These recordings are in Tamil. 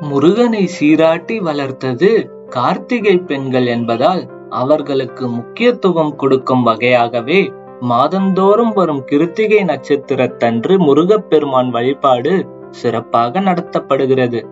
முருகனை சீராட்டி வளர்த்தது கார்த்திகை பெண்கள் என்பதால் அவர்களுக்கு முக்கியத்துவம் கொடுக்கும் வகையாகவே மாதந்தோறும் வரும் கிருத்திகை நட்சத்திரத்தன்று முருகப்பெருமான் வழிபாடு சிறப்பாக நடத்தப்படுகிறது.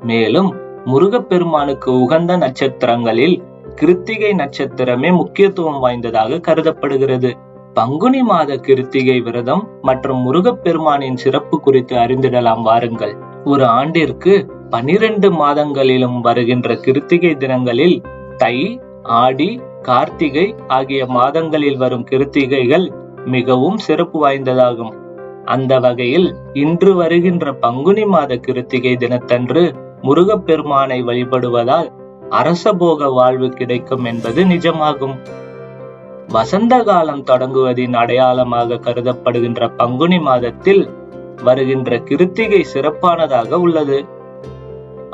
மேலும் முருகப்பெருமானுக்கு உகந்த நட்சத்திரங்களில் கிருத்திகை நட்சத்திரமே முக்கியத்துவம் வாய்ந்ததாக கருதப்படுகிறது. பங்குனி மாத கிருத்திகை விரதம் மற்றும் முருகப்பெருமானின் சிறப்பு குறித்து அறிந்திடலாம் வாருங்கள். ஒரு ஆண்டிற்கு பனிரெண்டு மாதங்களிலும் வருகின்ற கிருத்திகை தினங்களில் தை ஆடி கார்த்திகை ஆகிய மாதங்களில் வரும் கிருத்திகைகள் மிகவும் சிறப்பு வாய்ந்ததாகும். அந்த வகையில் இன்று வருகின்ற பங்குனி மாத கிருத்திகை தினத்தன்று முருகப்பெருமானை வழிபடுவதால் அரசபோக வாழ்வு கிடைக்கும் என்பது நிஜமாகும். வசந்த காலம் தொடங்குவதின் அடையாளமாக கருதப்படுகின்ற பங்குனி மாதத்தில் வருகின்ற கிருத்திகை சிறப்பானதாக உள்ளது.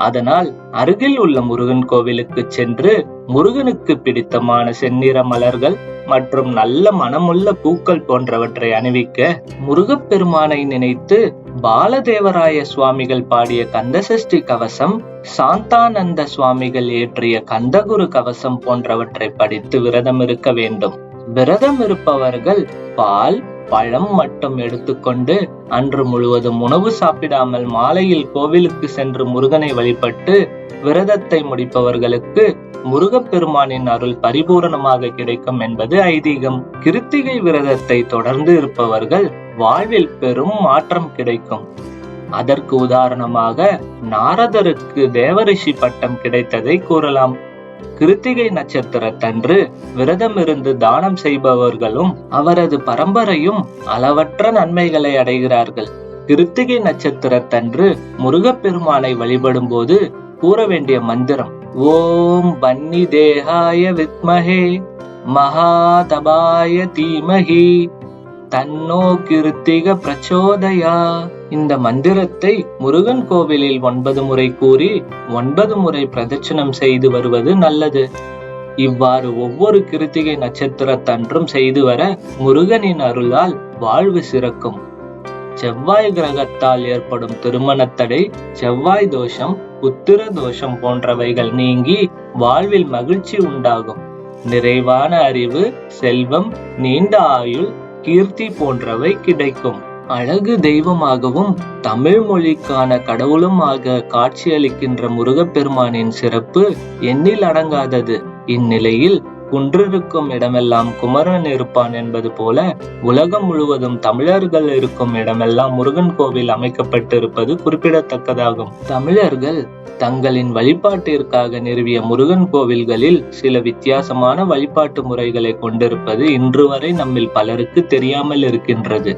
அதனால் அருகில் உள்ள முருகன் கோவிலுக்கு சென்று முருகனுக்கு பிடித்தமான செந்நிற மலர்கள் மற்றும் நல்ல மனமுள்ள பூக்கள் போன்றவற்றை அணிவிக்க முருகப்பெருமானை நினைத்து பாலதேவராய சுவாமிகள் பாடிய கந்தசஷ்டி கவசம் சாந்தானந்த சுவாமிகள் இயற்றிய கந்தகுரு கவசம் போன்றவற்றை படித்து விரதம் இருக்க வேண்டும். விரதம் இருப்பவர்கள் பால் பழம் மட்டும் எடுத்துக்கொண்டு அன்று முழுவதும் உணவு சாப்பிடாமல் மாலையில் கோவிலுக்கு சென்று முருகனை வழிபட்டு விரதத்தை முடிப்பவர்களுக்கு முருகப்பெருமானின் அருள் பரிபூரணமாக கிடைக்கும் என்பது ஐதீகம். கிருத்திகை விரதத்தை தொடர்ந்து இருப்பவர்கள் வாழ்வில் பெரும் மாற்றம் கிடைக்கும். அதற்கு உதாரணமாக நாரதருக்கு தேவரிஷி பட்டம் கிடைத்ததை கூறலாம். கிருத்திகை நட்சத்திரத்தன்று விரதம் இருந்து தானம் செய்பவர்களும் அவரது பரம்பரையும் அளவற்ற நன்மைகளை அடைகிறார்கள். கிருத்திகை நட்சத்திரத்தன்று முருகப்பெருமானை வழிபடும் போது கூற வேண்டிய மந்திரம் ஓம் பன்னி தேகாய வித்மகே மகாதபாய தீமகி தன்னோ கிருத்திக பிரச்சோதயா இந்த மந்திரத்தை முருகன் கோவிலில் ஒன்பது முறை கூறி ஒன்பது முறை பிரதட்சணம் செய்து வருவது நல்லது. இவ்வாறு ஒவ்வொரு கிருத்திகை நட்சத்திரத்தன்றும் செய்து வர முருகனின் அருளால் வாழ்வு சிறக்கும். செவ்வாய் கிரகத்தால் ஏற்படும் திருமணத்தடை செவ்வாய் தோஷம் புத்திர தோஷம் போன்றவைகள் நீங்கி வாழ்வில் மகிழ்ச்சி உண்டாகும். நிறைவான அறிவு செல்வம் நீண்ட ஆயுள் கீர்த்தி போன்றவை கிடைக்கும். அழகு தெய்வமாகவும் தமிழ் மொழிக்கான கடவுளுமாக காட்சியளிக்கின்ற முருகப்பெருமானின் சிறப்பு எண்ணில் அடங்காதது. இந்நிலையில் குன்றிருக்கும் இடமெல்லாம் குமரன் இருப்பான் என்பது போல உலகம் முழுவதும் தமிழர்கள் இருக்கும் இடமெல்லாம் முருகன் கோவில் அமைக்கப்பட்டிருப்பது குறிப்பிடத்தக்கதாகும். தமிழர்கள் தங்களின் வழிபாட்டிற்காக நிறுவிய முருகன் கோவில்களில் சில வித்தியாசமான வழிபாட்டு முறைகளை கொண்டிருப்பது இன்று வரை நம்மில் பலருக்கு தெரியாமல் இருக்கின்றது.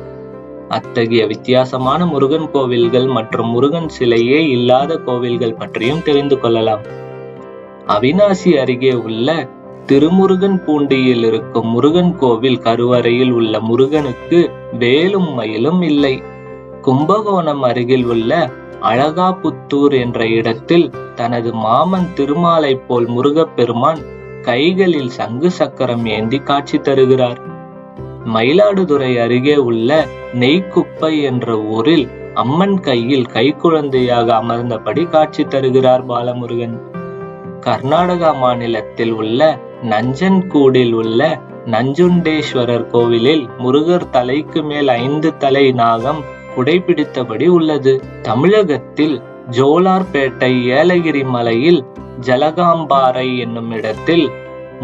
அத்தகைய வித்தியாசமான முருகன் கோவில்கள் மற்றும் முருகன் சிலையே இல்லாத கோவில்கள் பற்றியும் தெரிந்து கொள்ளலாம். அவினாசி அருகே உள்ள திருமுருகன் பூண்டியில் இருக்கும் முருகன் கோவில் கருவறையில் உள்ள முருகனுக்கு வேலும் மயிலும் இல்லை. கும்பகோணம் அருகில் உள்ள அழகாபுத்தூர் என்ற இடத்தில் தனது மாமன் திருமாலை போல் முருகப்பெருமான் கைகளில் சங்கு சக்கரம் ஏந்தி காட்சி தருகிறார். மயிலாடுதுறை அருகே உள்ள நெய்க்குப்பை என்ற ஊரில் அம்மன் கையில் கைக்குழந்தையாக அமர்ந்தபடி காட்சி தருகிறார் பாலமுருகன். கர்நாடகா மாநிலத்தில் உள்ள நஞ்சன்கூடில் உள்ள நஞ்சுண்டேஸ்வரர் கோவிலில் முருகர் தலைக்கு மேல் ஐந்து தலை நாகம் குடைபிடித்தபடி உள்ளது. தமிழகத்தில் ஜோலார்பேட்டை ஏலகிரி மலையில் ஜலகாம்பாறை என்னும் இடத்தில்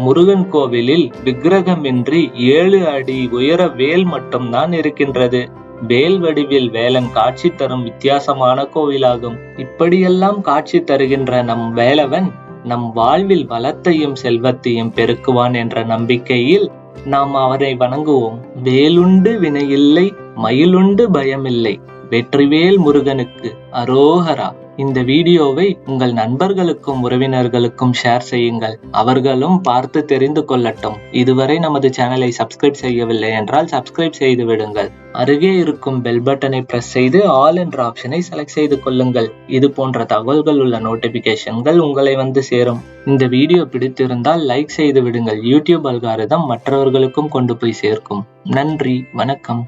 முருகன் கோவிலில் விக்கிரகமின்றி ஏழு அடி உயர வேல் மட்டும்தான் இருக்கின்றது. வேல் வடிவில் வேலன் காட்சி தரும் வித்தியாசமான கோவிலாகும். இப்படியெல்லாம் காட்சி தருகின்ற நம் வேலவன் நம் வாழ்வில் வளத்தையும் செல்வத்தையும் பெருக்குவான் என்ற நம்பிக்கையில் நாம் அவரை வணங்குவோம். வேலுண்டு வினையில்லை மயிலுண்டு பயமில்லை. வெற்றிவேல் முருகனுக்கு அரோகரா. இந்த வீடியோவை உங்கள் நண்பர்களுக்கும் உறவினர்களுக்கும் ஷேர் செய்யுங்கள். அவர்களும் பார்த்து தெரிந்து கொள்ளட்டும். இதுவரை நமது சேனலை சப்ஸ்கிரைப் செய்யவில்லை என்றால் சப்ஸ்கிரைப் செய்து விடுங்கள். அருகே இருக்கும் பெல் பட்டனை பிரஸ் செய்து ஆல் என்ற ஆப்ஷனை செலக்ட் செய்து கொள்ளுங்கள். இது போன்ற தகவல்கள் உள்ள நோட்டிபிகேஷன்கள் உங்களை வந்து சேரும். இந்த வீடியோ பிடித்திருந்தால் லைக் செய்து விடுங்கள். யூடியூப் அல்காரிதம் மற்றவர்களுக்கும் கொண்டு போய் சேர்க்கும். நன்றி வணக்கம்.